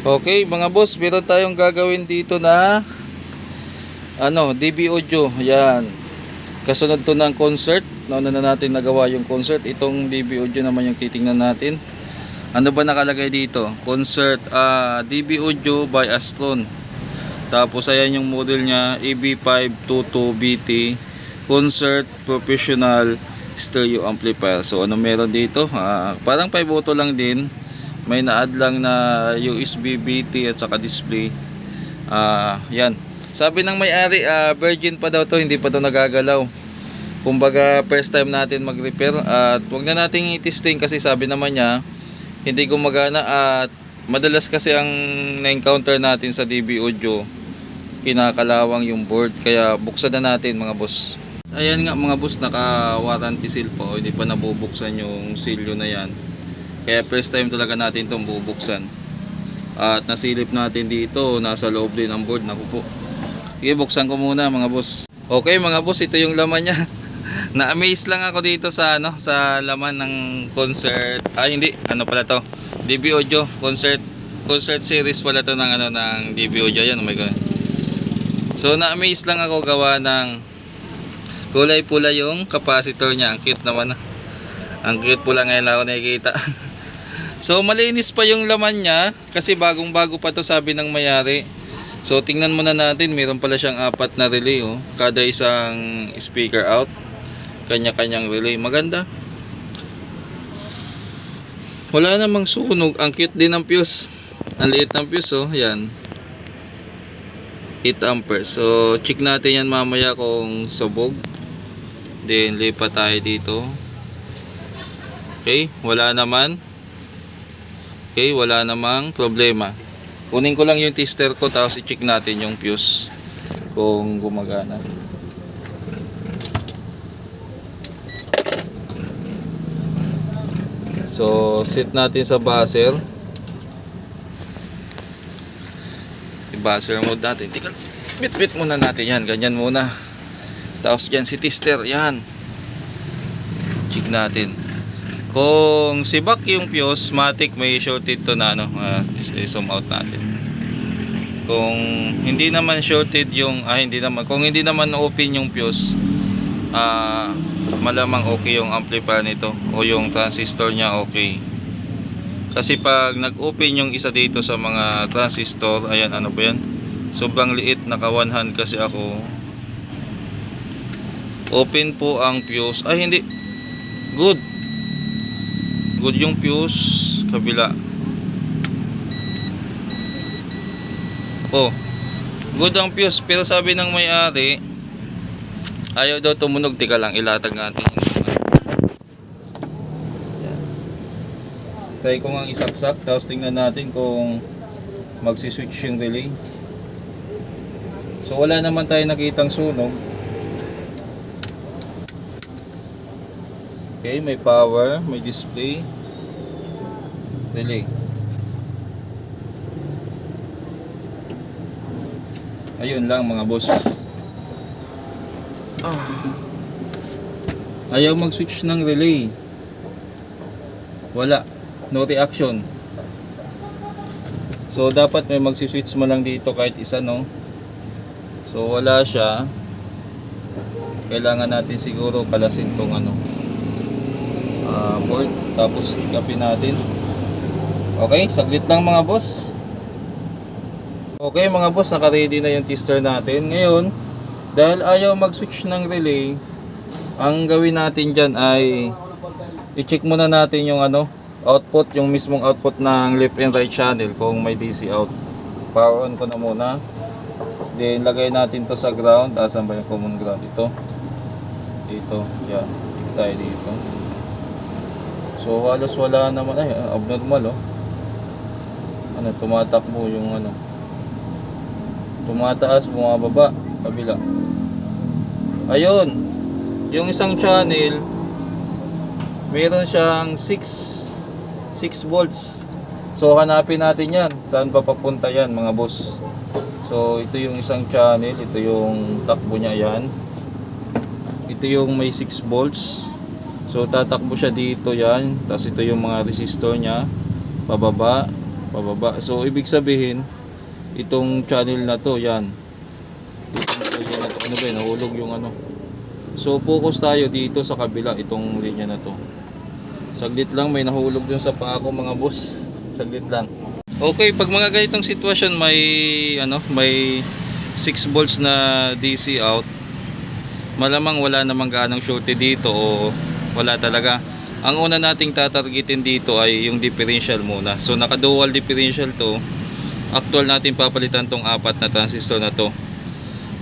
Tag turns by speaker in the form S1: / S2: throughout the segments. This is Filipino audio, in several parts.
S1: Okay, mga boss, meron tayong gagawin dito na ano, DB audio. Yan. Kasunod to ng concert. Nauna na natin nagawa yung concert. Itong DB audio naman yung titingnan natin. Ano ba nakalagay dito? Concert ah, DB audio by Astron. Tapos ayan yung model niya EB522BT Concert Professional Stereo Amplifier. So ano meron dito? Ah, parang 5 auto lang din may na-add lang na USB BT at saka display. Ah yan. Sabi ng may-ari ah, virgin pa daw to hindi pa to nagagalaw. Kumbaga first time natin mag-repair at wag na nating i-testing kasi sabi naman niya hindi gumagana at madalas kasi ang na-encounter natin sa DB Audio kinakalawang yung board. Kaya buksan na natin mga boss. Ayan nga mga boss naka warranty seal pa o hindi pa nabubuksan yung silyo na yan kaya first time talaga natin itong bubuksan. At nasilip natin dito, nasa loob din ang board. Naku po. Sige, buksan ko muna mga boss. Okay mga boss, ito yung laman niya. Na-amaze lang ako dito sa ano, sa laman ng concert. Ah, hindi, ano pala to? DB Audio concert concert series pala to ng ano ng DB Audio. Yan, oh my god. So na-amaze lang ako gawa ng kulay pula yung capacitor niya. Ang cute naman. ah. Ang cute pula ngayon ako nakikita. so malinis pa yung laman niya kasi bagong bago pa to sabi ng mayari. So tingnan muna natin, meron pala siyang apat na relay oh. Kada isang speaker out. Kanya-kanyang relay. Maganda. Wala namang sunog. Ang cute din ng fuse. Ang liit ng fuse oh. Yan. 8 ampere. So check natin yan mamaya kung sabog. Then lipat tayo dito. Okay, wala naman. Okay, wala namang problema. Kunin ko lang yung tester ko tapos i-check natin yung fuse kung gumagana. So, set natin sa buzzer. I-buzzer mode natin. Tika, bit-bit muna natin yan. Ganyan muna. Tapos dyan si tester. Yan. Check natin. Kung sibak yung fuse, matic may shorted to na ano, uh, zoom out natin. Kung hindi naman shorted yung, ah hindi naman, kung hindi naman open yung fuse, ah malamang okay yung amplifier nito o yung transistor niya okay. Kasi pag nag-open yung isa dito sa mga transistor, ayan ano ba yan? Sobrang liit, naka one hand kasi ako. Open po ang fuse. Ay hindi. Good. Good yung fuse. Kabila. Oh. Good ang fuse. Pero sabi ng may-ari, ayaw daw tumunog. Tika lang, ilatag natin. Try ko nga isaksak. Tapos tingnan natin kung magsiswitch yung relay. So wala naman tayo nakitang sunog. Okay, may power, may display, relay. Ayun lang mga boss. Ah. Ayaw mag-switch ng relay. Wala. No reaction. So dapat may magsi-switch mo lang dito kahit isa no. So wala siya. Kailangan natin siguro kalasin tong ano ah, board. Tapos ikapin natin. Okay saglit lang mga boss. Okay mga boss naka-ready na yung tester natin. Ngayon dahil ayaw mag-switch ng relay ang gawin natin dyan ay i-check muna natin yung ano output yung mismong output ng left and right channel kung may DC out. Power on ko na muna. Then lagay natin to sa ground. Asan ba yung common ground? Ito. Dito yan. Check tayo dito So halos wala naman ay abnormal oh. Ano tumatakbo yung ano. Tumataas, bumababa, kabila. Ayun. Yung isang channel meron siyang 6 6 volts. So hanapin natin 'yan. Saan pa papunta 'yan, mga boss? So ito yung isang channel, ito yung takbo niya 'yan. Ito yung may 6 volts. So tatakbo siya dito yan. Tapos ito yung mga resistor niya. Pababa. pababa. So ibig sabihin itong channel na to, yan. Linya na to, ano ba yun, nahulog yung ano. So focus tayo dito sa kabila itong linya na to. Saglit lang may nahulog dun sa paa ko mga boss. Saglit lang. Okay, pag mga ganitong sitwasyon may ano, may 6 volts na DC out. Malamang wala namang gaanong shorty dito o wala talaga. Ang una nating tatargetin dito ay yung differential muna. So naka dual differential to. Actual natin papalitan tong apat na transistor na to.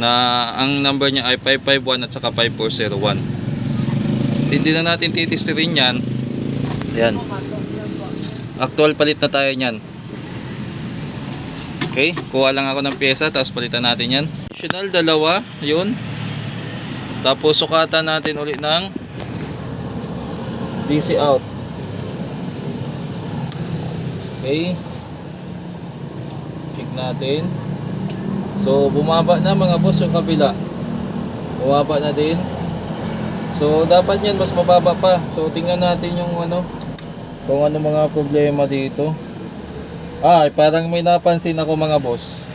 S1: Na ang number niya ay 551 at saka 5401. Hindi na natin titistirin yan. Ayan. Actual palit na tayo niyan. Okay, kuha lang ako ng pyesa tapos palitan natin yan. Additional dalawa, yun. Tapos sukatan natin ulit ng DC out. Okay. Check natin. So bumaba na mga boss yung kabila. Bumaba na din. So dapat yan mas mababa pa. So tingnan natin yung ano kung ano mga problema dito. Ah, parang may napansin ako mga boss.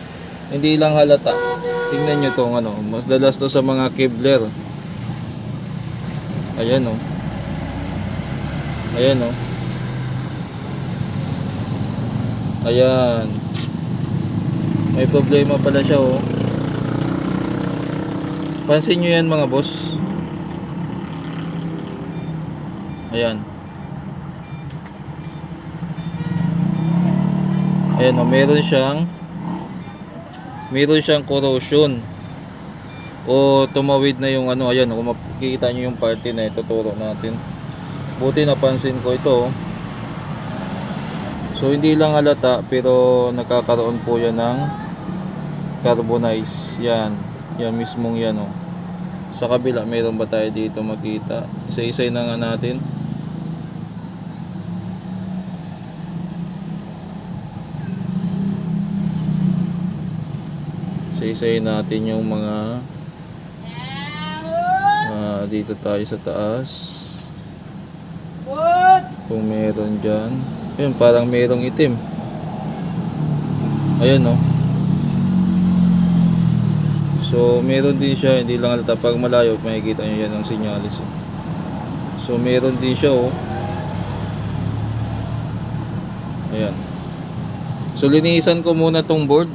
S1: Hindi lang halata. Tingnan nyo tong ano, mas dalas to sa mga kebler. Ayan oh. Ayan oh. Ayan. May problema pala siya oh. Pansin nyo yan mga boss. Ayan. Ayan o, meron siyang meron siyang corrosion o tumawid na yung ano, ayan, kung makikita nyo yung party na ituturo natin buti napansin ko ito. So hindi lang halata pero nagkakaroon po yan ng carbonize. Yan, yan mismong yan oh. sa kabila meron ba tayo dito makita? Isa-isay na nga natin. Isa-isay natin yung mga ah, dito tayo sa taas kung meron dyan yun parang merong itim ayan no so meron din siya hindi lang halata pag malayo makikita nyo yan ang sinyalis eh. so meron din siya oh ayan so linisan ko muna tong board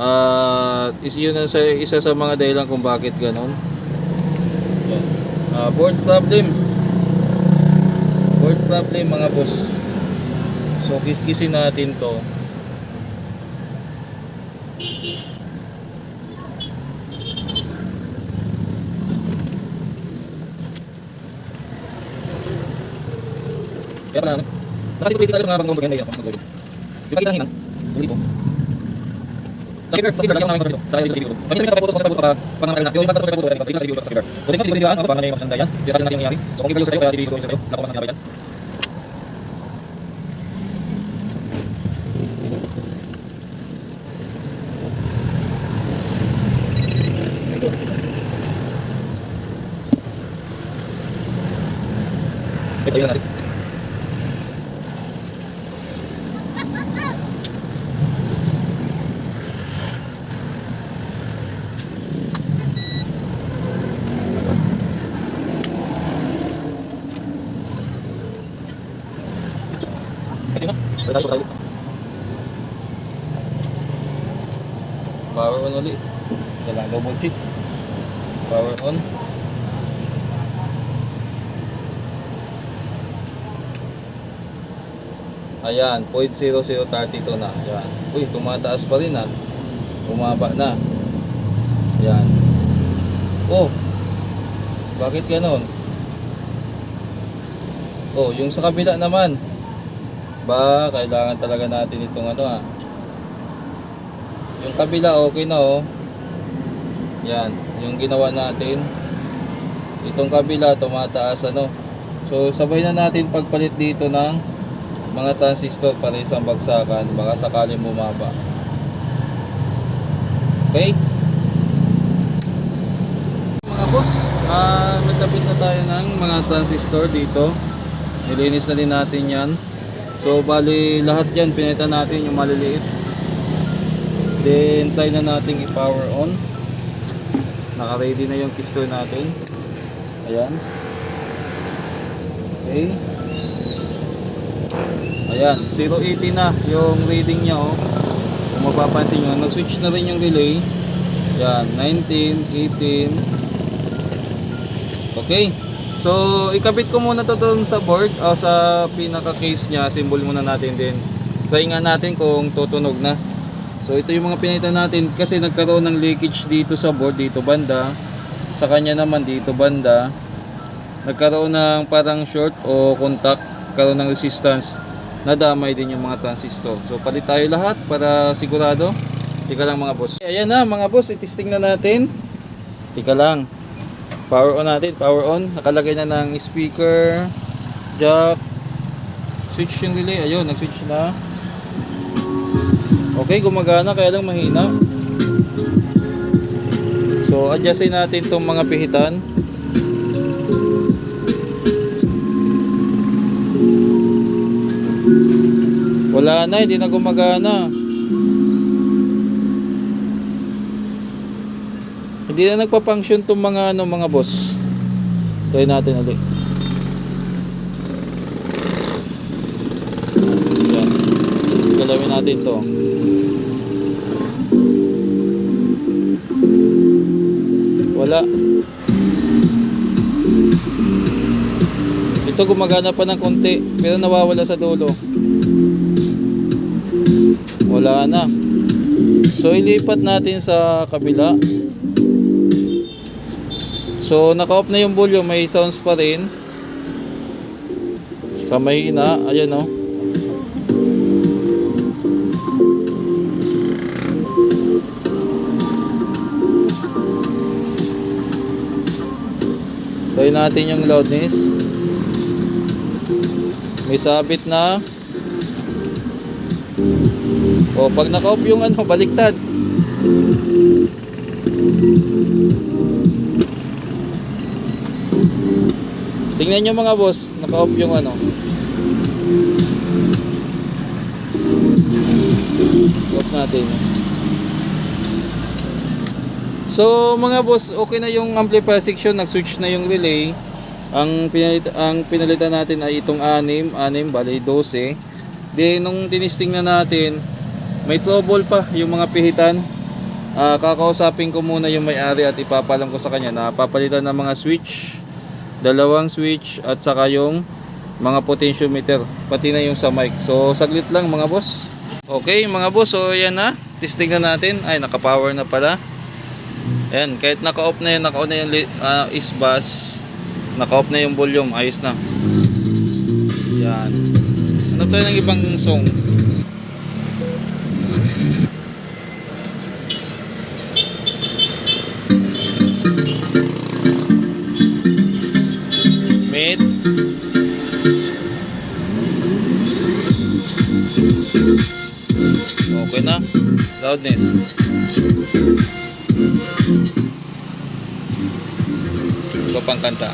S1: at is yun ang sa, isa sa mga dahilan kung bakit ganon. Yan. Ah, board problem. Problem mga boss. So kiskisin natin to. Kaya pala, nakasikuliti tayo ng mga bangkong bagay na yan. Di ba kita ang hinang? Dito. Sa speaker, sa speaker, lagyan ko namin dito. Dahil dito sa speaker. Pag sa puto, sa puto pag naman na. Yung iba sa puto, dito sa speaker. So, tingnan dito sila, ano, paano may masanda yan. Sinasabi natin yung nangyari. So, kung iba yung sa iyo, kaya dito yung sa iyo, nakupas na yan. Yeah. Ayan, 0.0032 na. Ayan. Uy, tumataas pa rin ha. Bumaba na. Ayan. Oh. Bakit ganon? Oh, yung sa kabila naman. Ba, kailangan talaga natin itong ano ah. Yung kabila okay na oh. Yan, yung ginawa natin. Itong kabila tumataas ano. So sabay na natin pagpalit dito ng mga transistor para isang bagsakan baka sakaling bumaba. Okay? Mga boss, ah nagkabit na tayo ng mga transistor dito. Nilinis na din natin yan. So bali lahat yan pinita natin yung maliliit. Then try na natin i-power on. Naka-ready na yung piston natin. Ayan. Okay. Ayan, 080 na yung reading niya oh. Kung mapapansin nyo, nag-switch na rin yung relay. Yan, 19, 18. Okay. So, ikabit ko muna to doon sa board o sa pinaka-case niya. Symbol muna natin din. Try nga natin kung tutunog na. So, ito yung mga pinita natin kasi nagkaroon ng leakage dito sa board, dito banda. Sa kanya naman dito banda. Nagkaroon ng parang short o contact, karoon ng resistance. Nadamay din yung mga transistor. So, palit tayo lahat para sigurado. Tika lang mga boss. Ayan na mga boss, itisting na natin. Tika lang. Power on natin, power on. Nakalagay na ng speaker, jack, switch yung relay. Ayun, nag-switch na. Okay, gumagana kaya lang mahina. So, adjustin natin tong mga pihitan. Wala na, hindi na gumagana. Hindi na nagpa-function tong mga ano mga boss. Try natin ulit. Yan. Galawin natin to. Wala. Ito gumagana pa ng konti pero nawawala sa dulo. Wala na. So ilipat natin sa kabila. So naka-off na yung volume, may sounds pa rin. Saka mahina, ayan oh. Try natin yung loudness. May sabit na. O pag naka-off yung ano, baliktad. Tingnan nyo mga boss, naka-off yung ano. Off natin. So mga boss, okay na yung amplifier section, nag-switch na yung relay. Ang pinalit ang pinalitan natin ay itong 6, 6 bali 12. Then nung tinisting na natin, may trouble pa yung mga pihitan. Ah, kakausapin ko muna yung may-ari at ipapalam ko sa kanya na papalitan ng mga switch, dalawang switch at saka yung mga potentiometer, pati na yung sa mic. So saglit lang mga boss. Okay mga boss, so yan na. Testing na natin. Ay, naka-power na pala. Ayan, kahit naka-off na yun, naka-on na yung uh, is-bus, naka-off na yung volume, ayos na. Yan. Ano tayo ng ibang song? Okay na. Loudness. Iba pang kanta.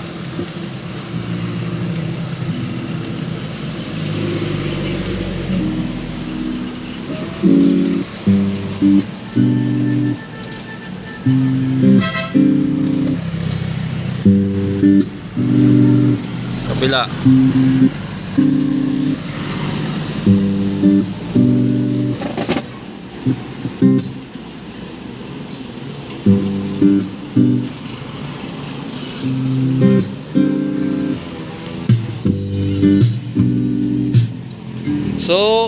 S1: Kabila.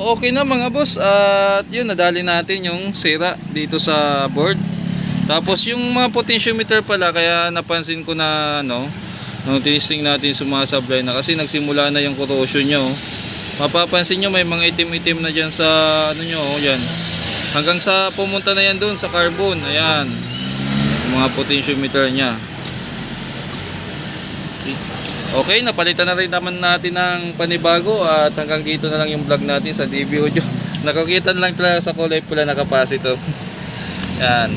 S1: So, okay na mga boss. At yun, nadali natin yung sira dito sa board. Tapos yung mga potentiometer pala, kaya napansin ko na ano, nung tinisting natin sumasablay na kasi nagsimula na yung corrosion nyo. Mapapansin nyo may mga itim-itim na dyan sa ano nyo, oh, yan. Hanggang sa pumunta na yan doon sa carbon, ayan. Yung mga potentiometer niya. Okay, napalitan na rin naman natin ng panibago at hanggang dito na lang yung vlog natin sa DB Audio. Nakakita na lang pala sa kulay pula na kapasito. Yan.